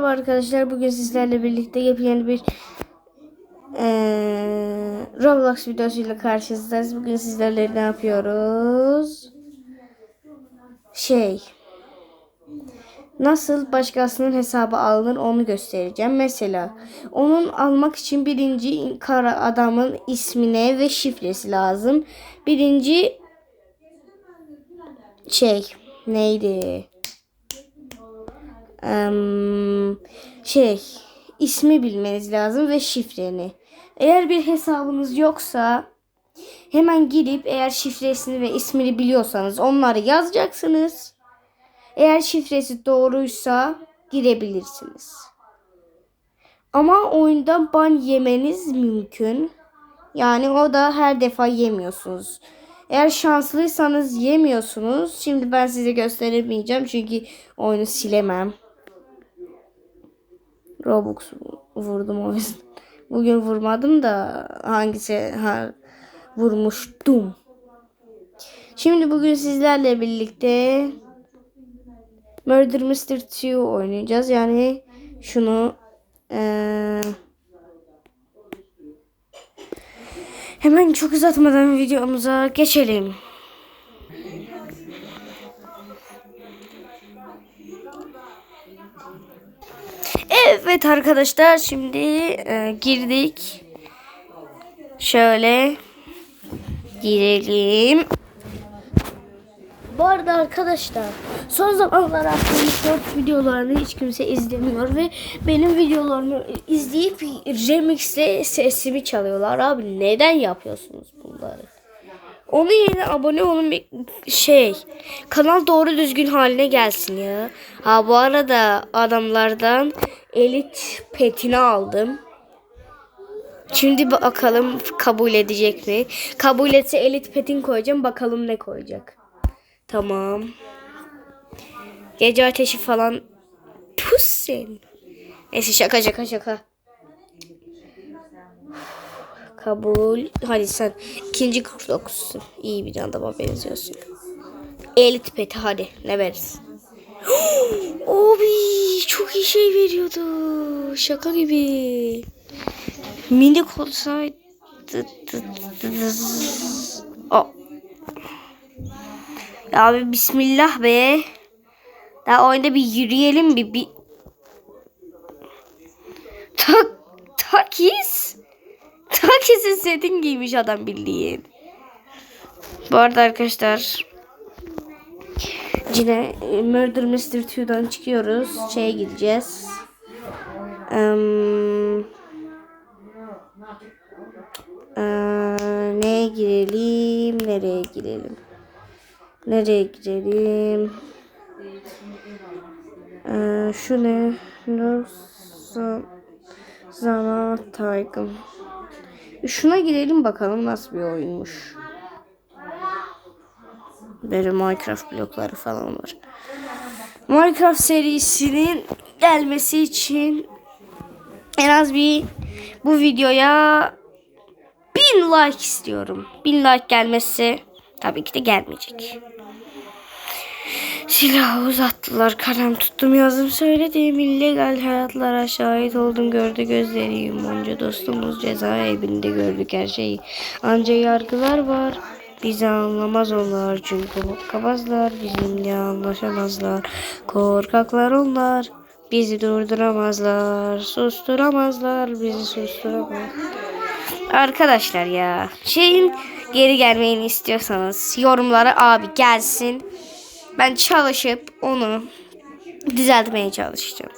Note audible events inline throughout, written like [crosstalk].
Merhaba arkadaşlar bugün sizlerle birlikte yepyeni bir eee Roblox videosuyla karşınızdayız. Bugün sizlerle ne yapıyoruz? Şey Nasıl başkasının hesabı alınır onu göstereceğim. Mesela onun almak için birinci kara adamın ismine ve şifresi lazım. Birinci şey neydi? Şey ismi bilmeniz lazım ve şifreni. Eğer bir hesabınız yoksa hemen girip eğer şifresini ve ismini biliyorsanız onları yazacaksınız. Eğer şifresi doğruysa girebilirsiniz. Ama oyunda ban yemeniz mümkün. Yani o da her defa yemiyorsunuz. Eğer şanslıysanız yemiyorsunuz. Şimdi ben size gösteremeyeceğim çünkü oyunu silemem. Robux vurdum o yüzden. Bugün vurmadım da hangisi ha, vurmuştum. Şimdi bugün sizlerle birlikte Murder Mr. 2 oynayacağız. Yani şunu eee, hemen çok uzatmadan videomuza geçelim. Evet arkadaşlar şimdi e, girdik. Şöyle girelim. Bu arada arkadaşlar son zamanlar attığım short videolarını hiç kimse izlemiyor ve benim videolarımı izleyip remixle sesimi çalıyorlar. Abi neden yapıyorsunuz bunları? Onun yerine abone olun şey. Kanal doğru düzgün haline gelsin ya. Ha bu arada adamlardan elit petini aldım. Şimdi bakalım kabul edecek mi? Kabul etse elit petin koyacağım. Bakalım ne koyacak. Tamam. Gece ateşi falan. Pus sen. Neyse şaka şaka şaka. Kabul. Hadi sen ikinci 49'sun. İyi bir adama benziyorsun. Elit peti hadi ne veririz? [gasps] Abi çok iyi şey veriyordu. Şaka gibi. Minik olsaydı. Ya abi bismillah be. Daha oyunda bir yürüyelim bir bir. Tak takis. Takis'in setini giymiş adam bildiğin. Bu arada arkadaşlar yine Murder Mr. 2'dan çıkıyoruz. Şeye gideceğiz. Eee eee, neye girelim? Nereye girelim? Nereye girelim? Ee, şu ne? Zanaat Taygın. Şuna girelim bakalım nasıl bir oyunmuş. Böyle Minecraft blokları falan var. Minecraft serisinin gelmesi için en az bir bu videoya bin like istiyorum. Bin like gelmesi tabii ki de gelmeyecek. Silahı uzattılar. Kalem tuttum yazdım söyledim. illegal hayatlara şahit oldum. Gördü gözlerim. Onca dostumuz cezaevinde gördük her şeyi. Anca yargılar var. Bizi anlamaz onlar çünkü hokkabazlar bizimle anlaşamazlar. Korkaklar onlar. Bizi durduramazlar. Susturamazlar. Bizi susturamaz. Arkadaşlar ya şeyin geri gelmeyini istiyorsanız yorumlara abi gelsin. Ben çalışıp onu düzeltmeye çalışacağım.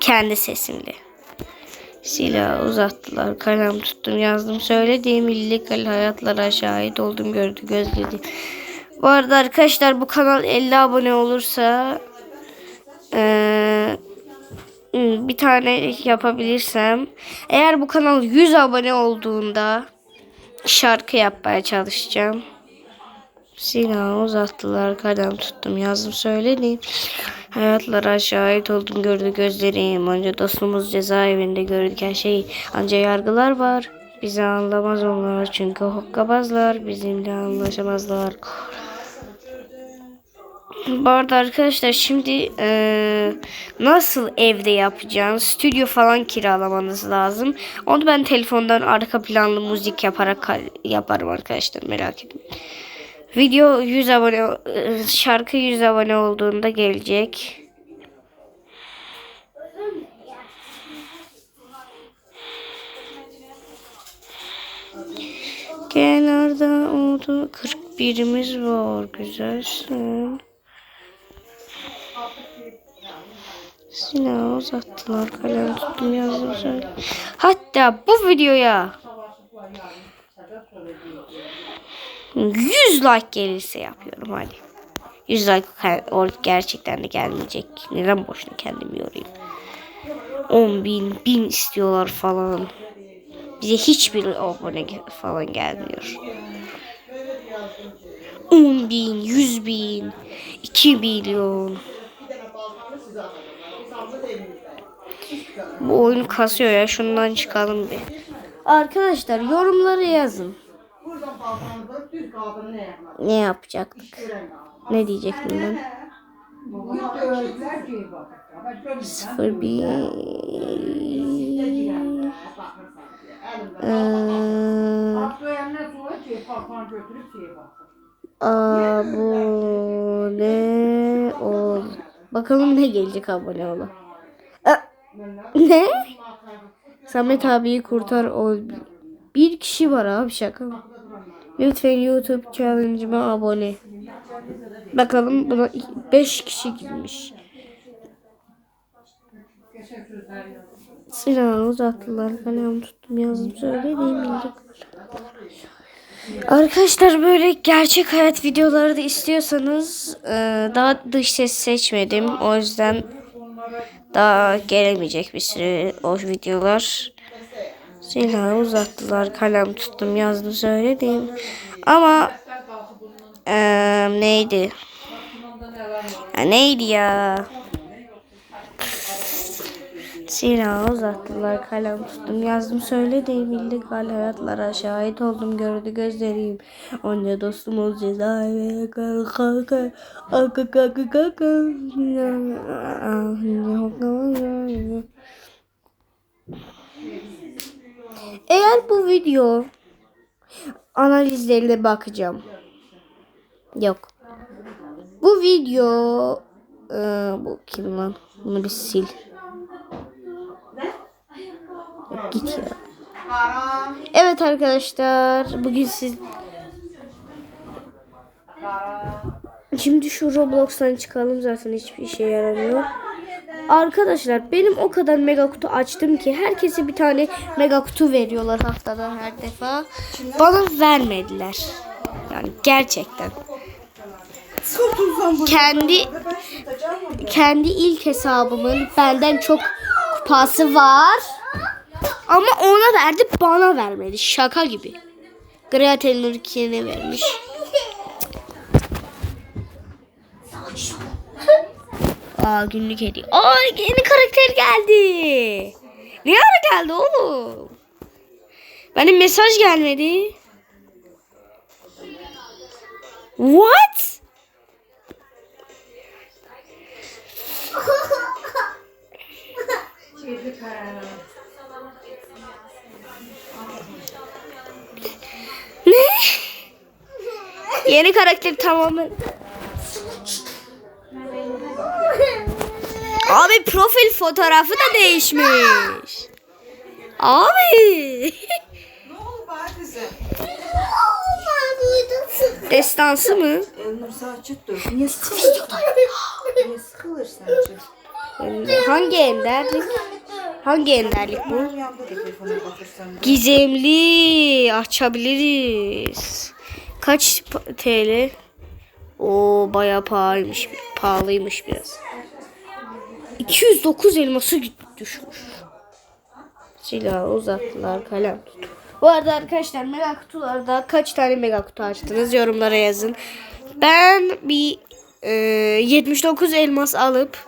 Kendi sesimle. Silah uzattılar. Kalem tuttum yazdım. Söylediğim illegal hayatlara şahit oldum gördü gözledi. Bu arada arkadaşlar bu kanal 50 abone olursa eee, bir tane yapabilirsem eğer bu kanal 100 abone olduğunda şarkı yapmaya çalışacağım. Silahı uzattılar, kalem tuttum, yazdım söyledim. Hayatlara şahit oldum, gördü gözlerim. Anca dostumuz cezaevinde gördük her şeyi. Anca yargılar var. Bizi anlamaz onlar çünkü hokkabazlar. Bizimle anlaşamazlar. Bu arada arkadaşlar şimdi eee, nasıl evde yapacağınız stüdyo falan kiralamanız lazım. Onu ben telefondan arka planlı müzik yaparak yaparım arkadaşlar merak etmeyin. Video 100 abone şarkı 100 abone olduğunda gelecek. Kenarda oldu 41'imiz var güzelsin. Silah uzattılar kalem tuttum yazdım söyle. Hatta bu videoya 100 like gelirse yapıyorum hadi. 100 like gerçekten de gelmeyecek. Neden boşuna kendimi yorayım. 10 bin, bin istiyorlar falan. Bize hiçbir abone falan gelmiyor. 10 bin, 100 bin, 2 milyon. Bu oyun kasıyor ya. Şundan çıkalım bir. Arkadaşlar yorumları yazın. Ne yapacaktık? Ne diyecektim ben? Bu öğretler ki bak. Ama şöyle Sıfır bir... Ee, abone ol. Bakalım ne gelecek abone. Aa, ne? Samet abiyi kurtar ol. Bir kişi var abi şaka mı? Lütfen YouTube challenge'ıma abone. Bakalım buna 5 kişi girmiş. Silahı uzattılar. Kalem tuttum yazdım söylediğim bildik. Arkadaşlar böyle gerçek hayat videoları da istiyorsanız e, daha dış ses seçmedim. O yüzden daha gelemeyecek bir süre o videolar. Silahı uzattılar. Kalem tuttum yazdım söyledim. Ama e, neydi? Ya neydi ya? Silahı uzattılar, kalem tuttum, yazdım söyledim, illegal hayatlara şahit oldum, gördü gözlerim. Onca dostumuz cezaevine kalka kalka kalka kalka kalka. Eğer bu video analizlerine bakacağım. Yok. Bu video Ee, bu kim lan? Bunu bir sil. Git ya. Evet arkadaşlar bugün siz şimdi şu Roblox'tan çıkalım zaten hiçbir işe yaramıyor. Arkadaşlar benim o kadar mega kutu açtım ki herkese bir tane mega kutu veriyorlar haftada her defa. Bana vermediler. Yani gerçekten. Kendi kendi ilk hesabımın benden çok kupası var. Ama ona verdi bana vermedi. Şaka gibi. Gretel Nurki'ne vermiş. Aa günlük hediye. Aa yeni karakter geldi. Ne ara geldi oğlum? Benim mesaj gelmedi. What? Ne? Yeni karakter tamamen. Abi profil fotoğrafı da değişmiş. Abi. Ne oldu Badize? Destansı mı? Elnur saçık dur. Niye sıkılır? Niye sıkılır sence? Hangi enderlik? Hangi enderlik bu? Gizemli açabiliriz. Kaç TL? O bayağı pahalıymış. Pahalıymış biraz. 209 elması düşmüş. Silahı uzattılar kalem tut. Bu arada arkadaşlar mega kutularda kaç tane mega kutu açtınız yorumlara yazın. Ben bir e, 79 elmas alıp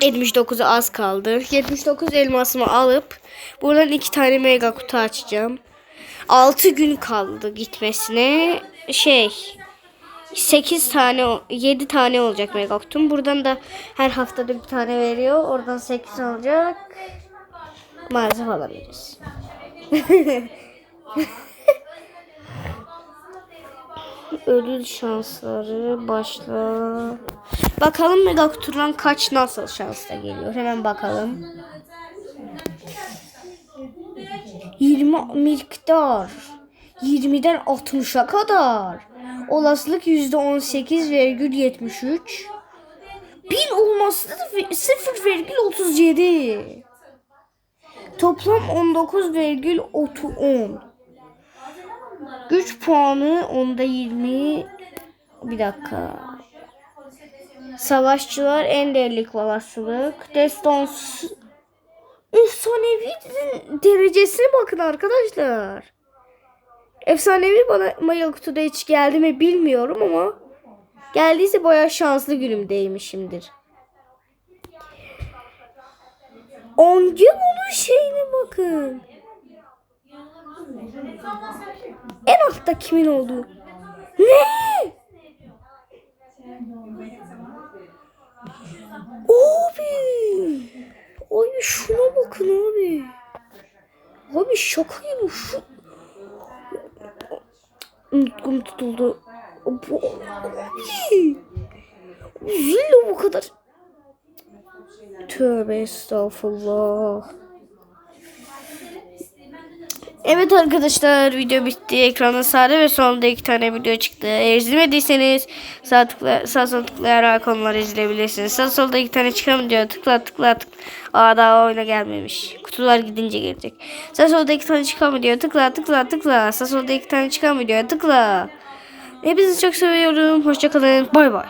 79'a az kaldı. 79 elmasımı alıp buradan iki tane mega kutu açacağım. 6 gün kaldı gitmesine. Şey 8 tane 7 tane olacak mega kutum. Buradan da her haftada bir tane veriyor. Oradan 8 olacak. Maalesef alamayacağız. [laughs] Ödül şansları başla. Bakalım mega kutudan kaç nasıl şansla geliyor. Hemen bakalım. 20 miktar. 20'den 60'a kadar. Olasılık %18,73. 1000 olması da 0,37. Toplam 19,10. Güç puanı onda 20. Bir dakika. Savaşçılar en değerlik olasılık. Destans efsanevi derecesine bakın arkadaşlar. Efsanevi bana Maya kutuda hiç geldi mi bilmiyorum ama geldiyse bayağı şanslı günümdeymişimdir. Angela'nın şeyine bakın. En altta kimin olduğu. Ne? Abi. Abi şuna bakın abi. Abi şaka gibi şu. Unutkum tutuldu. Zillo bu kadar. Tövbe estağfurullah. Evet arkadaşlar video bitti. Ekranda sağda ve solda iki tane video çıktı. Eğer izlemediyseniz sağ, tıkla, sağ sol tıklayarak onları izleyebilirsiniz. Sağ solda iki tane çıkan video tıkla tıkla tıkla. Aa daha oyuna gelmemiş. Kutular gidince gelecek. Sağ solda iki tane çıkan video tıkla tıkla tıkla. Sağ solda iki tane çıkan video tıkla. Hepinizi çok seviyorum. Hoşçakalın. Bay bay.